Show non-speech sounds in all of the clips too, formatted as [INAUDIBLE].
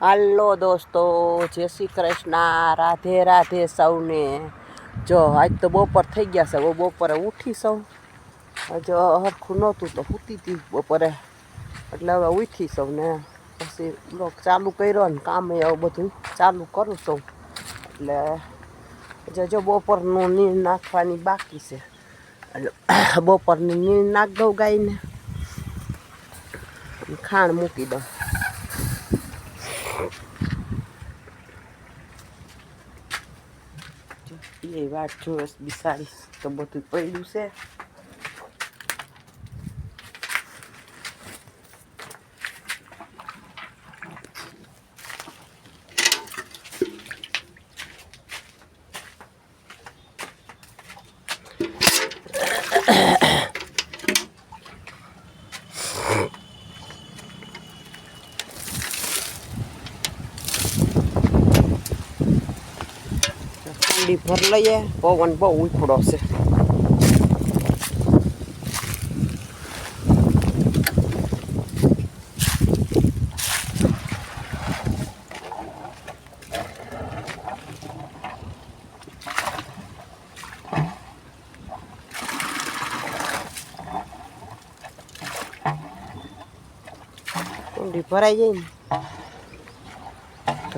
હાલો દોસ્તો, જય શ્રી કૃષ્ણ, રાધે રાધે સૌને. જો આજ તો બપોર થઈ ગયા છે, હવે બપોરે ઉઠી સૌ. જો હરખું નહોતું તો સૂતી હતી બપોરે. એટલે હવે ઉઠી સૌ ને પછી બ્લોક ચાલુ કર્યો ને કામે હવે બધું ચાલુ કરું સૌ. એટલે જે જો બપોરનું નીર નાખવાની બાકી છે. એટલે બપોરની નીર નાખ દઉં ગાયને. ખાણ મૂકી દઉં. એ વાત જોઈશ બિસારી તો બધું પડ્યું છે. ઠંડી ભર લઈએ. પવન બહુ ઉખડો ભરાઈ જાય ને.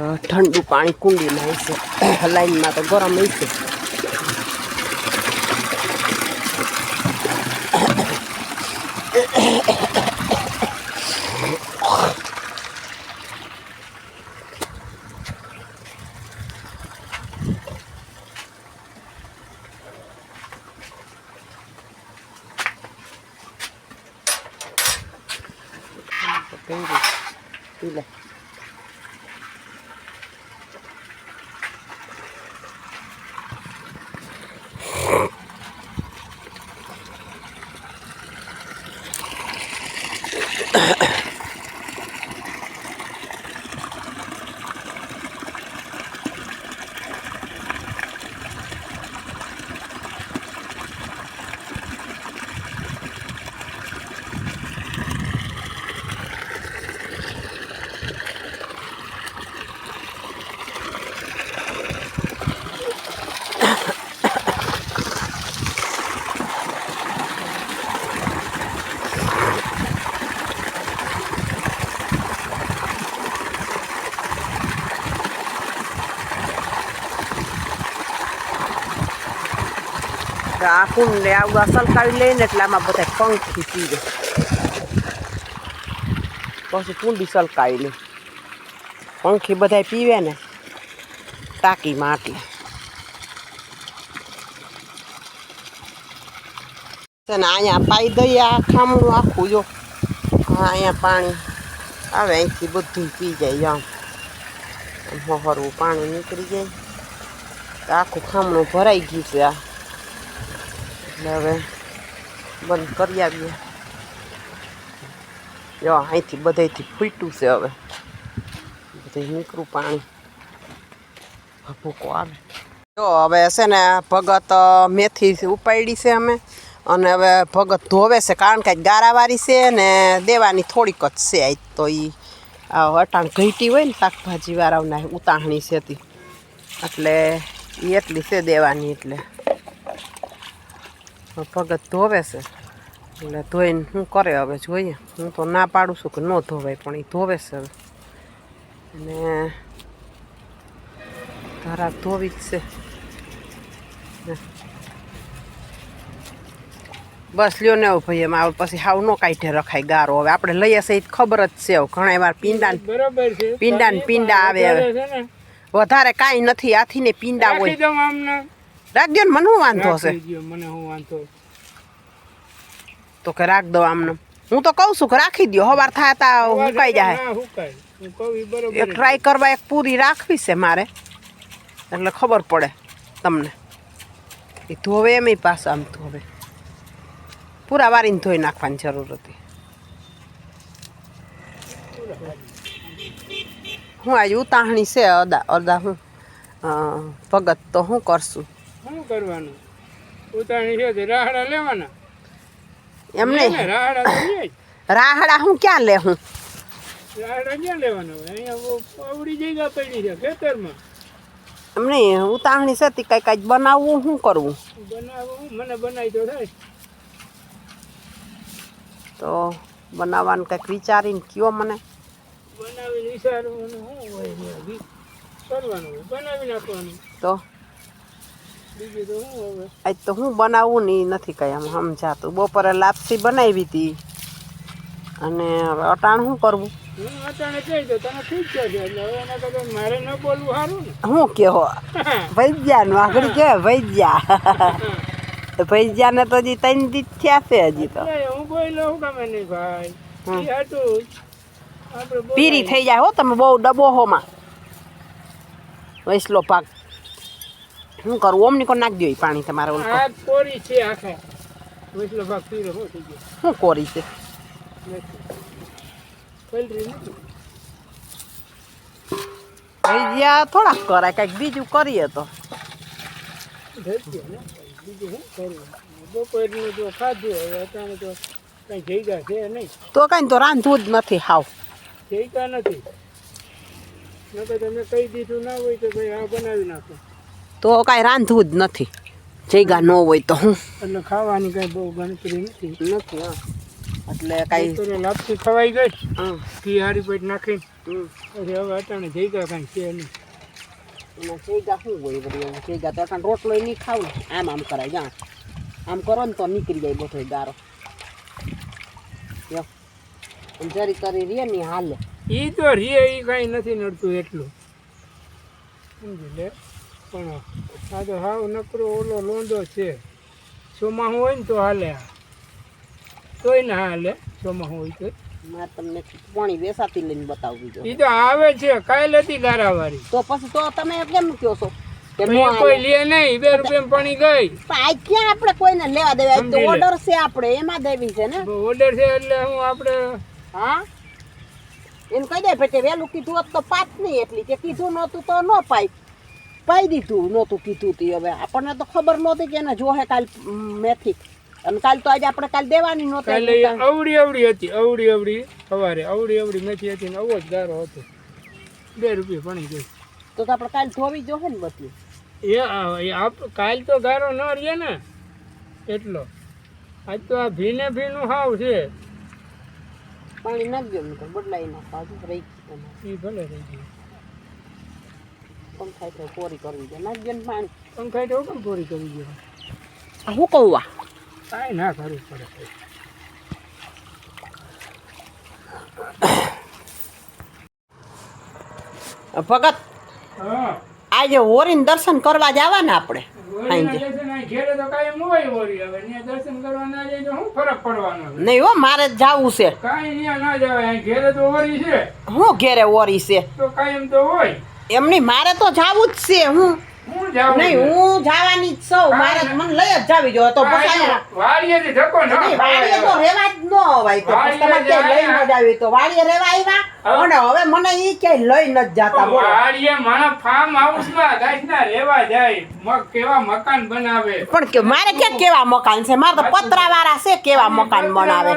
ઠંડુ પાણી કુંડીમાં હશે લાઈનમાં તો ગરમ હશે પી લે આ કુંડને આવું સલકાવી લઈને એટલે આમાં બધા પંખી જાય પછી કુંડી સલકાવી લે પંખી બધા પીવે ને ટાંકીમાં આટલે અહીંયા પાઈ દઈએ આ ખામણું આખું જો અહીંયા પાણી આવે અહીંથી બધું પી જાય આમ હોહરવું પાણી નીકળી જાય આખું ખામણું ભરાઈ ગયું છે આ એટલે હવે બંધ કરી આવીએ. જો, અહીંથી બધેથી ફૂટ્યું છે હવે. બધે નીકળું પાણી. ભૂકો આવે. જો, હવે છે ને ભગત મેથી ઉપાડી છે અમે. અને હવે ભગત ધોવે છે, કારણ કે ગારાવાળી છે ને દેવાની થોડીક જ છે આજ તો એ અટાણ ઘટી હોય ને શાકભાજી વાળાઓના, ઉતાહણી છે હતી એટલે એ એટલી છે દેવાની એટલે. ભગત ધોવે છે. એટલે ધોઈને શું કરે હવે જોઈએ. હું તો ના પાડું છું કે ન ધોવાય પણ એ ધોવે છે હવે. અને ધોવી જ છે. બસ લ્યો ને આવું ભાઈ એમાં પછી હાવ નો કાઢે રખાય ગારો હવે. આપણે લઈએ છીએ ખબર જ છે ઘણા વાર પીંડા બરોબર છે. પીંડા ને પીંડા આવે હવે. વધારે કાંઈ નથી. આથી ને પીંડા હોય. રાખજો ને મને શું વાંધો હશે? મને શું વાંધો? તો કે રાખ દો આમને. હું તો કહું છું કે રાખી દો હવાર થાય તા હુકાઈ જાય એક ટ્રાય કરવા એક પૂરી રાખવી છે મારે. એટલે ખબર પડે તમને. એ ધોવે એમ પાસે આમ ધોવે. પૂરા વારીને ધોઈ નાખવાની જરૂર હતી. હું આજે ઉતાહણી છે અદા અદા હું ભગત તો હું કરશું? શું કરવાનું? ઉતાણી છે રાહડા લેવાના. એમ નહીં રાહડા. રાહડા હું ક્યાં લે હું રાહડા ક્યાં લેવાના હોય? અહીંયા આવડી જગ્યા પડી છે ખેતરમાં. એમ નહીં ઉતાવળી છે તે કાંઈ કઈ બનાવવું શું કરવું? બનાવવું મને બનાવી તો થાય. તો બનાવવાનું કંઈક વિચારીને કયો મને? બનાવીને વિચારવાનું શું હોય કરવાનું બનાવી નાખવાનું. તો આજ તો હું બનાવું ને નથી કઈ આમ સમજાતું. બપોરે લાપસી બનાવી હતી. અને હવે અટાણ શું કરવું? હું અચાનક કહી નું તને કે કરતાં મારે ન [LAUGHS] આગળ [LAUGHS] તો હજી ત્રણ દી થયા છે હજી તો. હું કોઈ લઉં ગમે નહીં ભાઈ. પીરી થઈ જાય હો તમે બહુ ડબો હોમાં. વૈસલો પાક શું કરું? ઓમ નીકળ નાખી દો પાણી તમારે આ કોરી છે આખા. વચલો ભાગ પીરો હો થઈ ગયો. શું કોરી છે? પલરી થોડાક કરાય કંઈક બીજું કરીએ તો. બપોરનું જો ખાધું હવે અત્યારે તો કંઈ જઈગા છે નહીં. તો કાંઈ તો રાંધવું જ નથી હાવ. જઈગા નથી. નકર તમે કહી દીધું ના હોય તો ભાઈ આ બનાવી નાખો. તો કાંઈ રાંધવું જ નથી. જગ્યા ન હોય તો હું. એટલે ખાવાની કાંઈ બહુ ગણતરી નથી. નથી હા. એટલે કાંઈ લાપસી ખવાઈ ગઈ? હા. ઘી હારી પેટ નાખી હમ. પછી હવે અટાણે જઈગા કાંઈ છે નહીં. જગ્યા શું હોય બધી? જગ્યા તો કાંઈ રોટલો નહીં ખાવ. આમ આમ કરાય જા આમ કરો ને તો નીકળી જાય બધો ગારો. જરી કરી રે ને હાલે. એ તો રીએ એ કાંઈ નથી નડતું એટલું. સમજી લે. પણ આ તો હાવ નકરો ઓલો લોંદો છે. ચોમાહું હોય ને તો હાલે તોય ના હાલે ચોમાહું હોય તો મારે તમને પાણી બેસાતી લઈને બતાવવી જોઈએ એ તો આવે છે કાલ હતી ગારાવાળી. તો પછી તો તમે કેમ કહો છો? કોઈ લે નહીં બે રૂપિયા પાણી ગઈ. આજ ક્યાં આપણે કોઈને લેવા દેવા? આજ તો ઓર્ડર છે આપણે એમાં દેવી છે ને? ઓર્ડર છે એટલે હું આપણે હા? એમ કહી દે ભેટે વહેલું કીધું હોત તો પાત નહીં એટલી. કે કીધું નહોતું તો ન પાઈ પાઈ દીધું નહોતું કીધું તી હવે. આપણને તો ખબર નહોતી કે એને જોહે કાલ મેથી. અને કાલ તો આજે આપણે કાલ દેવાની કાલે નહોતી અવડી અવડી હતી અવડી અવડી સવારે અવડી અવડી મેથી હતી ને અવો જ ગારો હતો. બે રૂપિયા ભણી ગઈ તો તો આપણે કાલ ધોવી જોહે ને બધી. એ આપ કાલ તો ગારો ન રહે ને. એટલો. આજ તો આ ભીને ભીનું હાવ છે. પાણી નાખજો ને બદલાઈ નાખો. હજુ રહી ગયું એ ભલે રહી ગયું. પંખાઈ તો કોરી કરવી છે. ના ને પાણી પંખાઈ તો કેમ પૂરી કરવી છે. આ શું કહું આ? કાંઈ ના કરવું પડે ભગત આજે હોરીને દર્શન કરવા આપણે. કરવા ના છે? નહીં હો મારે જવું છે. કઈ ના જવાય ઘેરે તો વળી છે. હું ઘેરે ઓરી છે? તો કઈ એમ તો હોય. એમની મારે તો જાવું જ છે હું. નહીં હું જવાની જ છું. મારે મને લઈ જ જાવી તો ધક્કો ન વાડીએ તો રેવા જ ન અવાય તો. પછી તમારે લઈ ન જાવી તો. વાડીએ રેવા આવ્યા અને હવે મને ઈ ક્યાંય લઈ ન જાતા બોલો. વાડીએ માણસ ફાર્મ હાઉસમાં ગાયના રહેવા જાય. મગ કેવા મકાન બનાવે? પણ કે મારે ક્યાં કેવા મકાન છે? મારે તો પતરાવાળા છે કેવા મકાન બનાવે?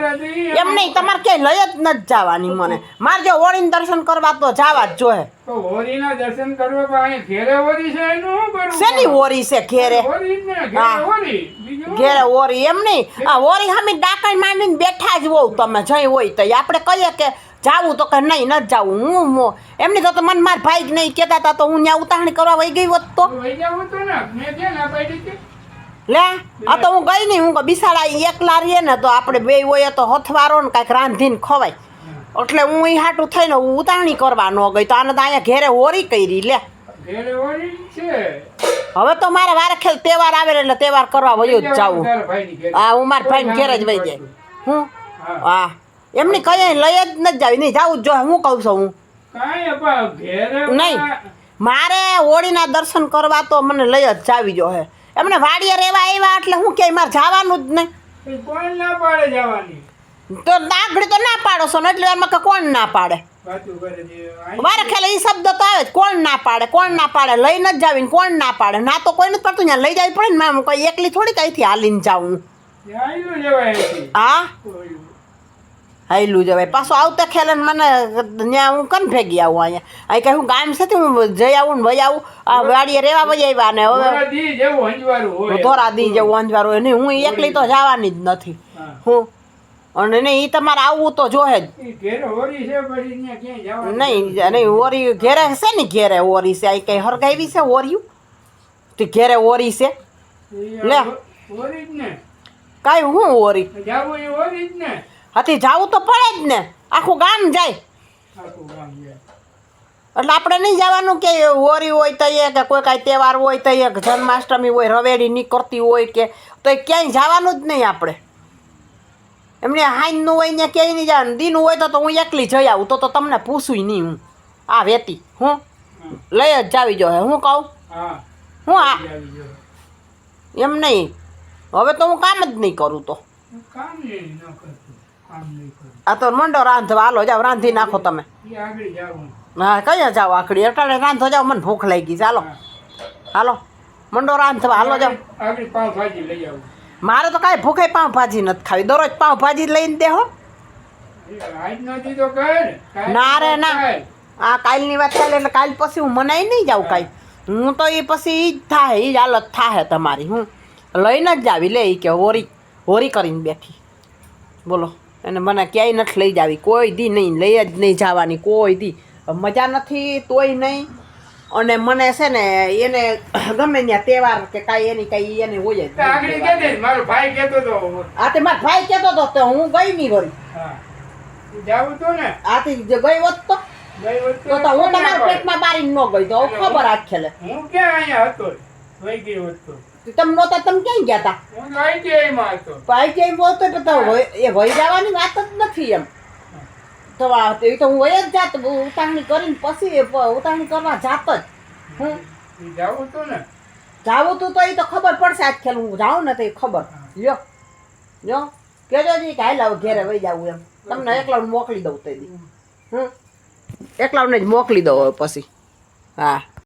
એમ નહીં તમારે ક્યાંય લઈ જ નથી જવાની મને. મારે જો ઓળીને દર્શન કરવા તો જવા જ જોઈએ. તો હોરીના દર્શન કરવા પણ ઘેરે હોરી છે એનું શું કરવું શેની ઓરી છે ઘેરે? હોરી. ઘેરે એમ નહીં. આ હોરી સામે ડાકણ માંડીને બેઠા જ હોવ તમે જઈ હોય તો. આપણે કહીએ કે જાવું તો કે નહીં ન જાવું. હું મો એમની તો મને માર ભાઈ જ નહીં કહેતા હતા તો હું ત્યાં ઉતાવળી કરવા વહી ગઈ હોત તો? લે આ તો હું ગઈ નહીં. હું બિસાડા એકલા રહીએ ને તો આપણે બે હોય તો હથવારો ને કાંઈક રાંધીને ખવાય. એટલે હું એ હાટું થઈને હું ઉતાણી કરવા ન ગઈ તો આને તો અહીંયા ઘેરે હોરી કરી લે. હવે તો મારે વારે ખેલ તહેવાર આવે એટલે તહેવાર કરવા વયો જ જાવું. હા હું મારા ભાઈને ઘેરે જ વહી જાય. હું? હા. એમની કઈ લઈ જ નથી જાવી નહીં જાવું જ જો હું કહું છું હું. નહીં. મારે હોળીના દર્શન કરવા તો મને લઈ જ જાવી જો હે. એમને વાડીએ રહેવા આવ્યા એટલે હું ક્યાંય મારે જવાનું જ નહીં. કોણ ના પાડે જવાની? તો આગળ તો ના પાડો છો ને એટલે એમાં કે કોણ ના પાડે? વારે મારે ખ્યાલ એ શબ્દ તો આવે જ કોણ ના પાડે કોણ ના પાડે લઈ ન જાવી જાવીને કોણ ના પાડે? ના તો કોઈ નથી પડતું ત્યાં લઈ જવી પડે ને મેમ કોઈ એકલી થોડી અહીંથી હાલીને જાઉં. હા. હાઈલું જવાય પાછો આવતા ખેલે ને મને ત્યાં હું કન ભેગી આવું અહીંયા? અહીં કઈ હું ગામ છે હું જઈ આવું ને વહી આવું? આ વાડીએ રેવા વહી આવ્યા ને હવે ધોરા દી જેવું અંજવારું હોય નહીં હું એકલી તો જવાની જ નથી. હા. અને નહીં એ તમારે આવવું તો જોહે જ. નહીં નહીં ઓરી ઘેરે છે ને ઘેરે ઓરી છે. આ કઈ હરગાવી છે ઓરિયું તે ઘેરે ઓરી છે. લે. ને. કાંઈ હું ઓરી હાથી જાવું તો પડે જ ને. આખું ગામ જાય. આખું ગામ જાય. એટલે આપણે નહીં જવાનું કે હોરી હોય તો એ કે કોઈ કાંઈ તહેવાર હોય તો એ જન્માષ્ટમી હોય રવેડી નીકળતી હોય કે તો એ ક્યાંય જવાનું જ નહીં આપણે. એમને હાઈનનું હોય ને ક્યાંય નહીં જાય દીનું હોય તો તો હું એકલી જઈ આવું તો તો તમને પૂછું નહીં હું. આ વેતી હું? લઈ જ જાવી જો હું કહું? હું. આ? એમ નહીં. હવે તો હું કામ જ નહીં કરું તો. આ તો મંડો રાંધવા હાલો જાઓ રાંધી નાખો તમે. હા. કયા જાઓ આકડી અટાણે રાંધો જાઓ મને ભૂખ લાગી ગઈ ચાલો હાલો. મંડો રાંધવા હાલો જાઓ. મારે તો કાંઈ ભૂખે પાઉંભાજી નથી ખાવી. દરરોજ પાઉંભાજી લઈને દે હો. આજ નથી તો કર કાલ ના. રે, ના. આ કાલની વાત ચાલે એટલે કાલ પછી હું મનાઈ નહીં જાઉં કાંઈ. હું તો એ પછી ઈ જ થાય એ જ હાલત થાય તમારી હું. લઈને જ જાવી લે એ કે હોરી હોરી કરીને બેઠી. બોલો અને મને ક્યાંય નથી લઈ જાવી. કોઈ દી નહીં લઈ જ નહીં જવાની કોઈ દી. મજા નથી તોય નહીં. અને મને છે ને એને ગમે ત્યાં તહેવાર કે કાંઈ એની કાંઈ એને હોય જ મારો ભાઈ કહેતો તો મારો ભાઈ કહેતો હતો તો હું ગઈ નહીં વળી. જાવું તો ને? આથી ગઈ હોત તો? તો તો હું તમારા? પેટમાં બારીને ન ગઈ તો ખબર આજ ખેલે હું ક્યાં અહીંયા હતો? વહી ગયો હતો તમે નહોતા તમે ક્યાં ગયા હતા હું આઈટીઆઈમાં હતો. તો એ વહી જવાની વાત જ નથી એમ. તો આ એ તો હું વહી જ જાત ઉતાવણી કરીને પછી એ ઉતાવણી કરવા જાત જ. હું? જાવું તો ને. જાવું તું તો એ તો ખબર પડશે આજ ખેલ હું જાઉં ને તો એ ખબર. લ્યો. લ્યો. કેજો જી કાલે હાલ ઘેરે વહી જાવું એમ. તમને એકલાને મોકલી દઉં તે દી. હમ. એકલાને જ મોકલી દઉં હવે પછી. હા.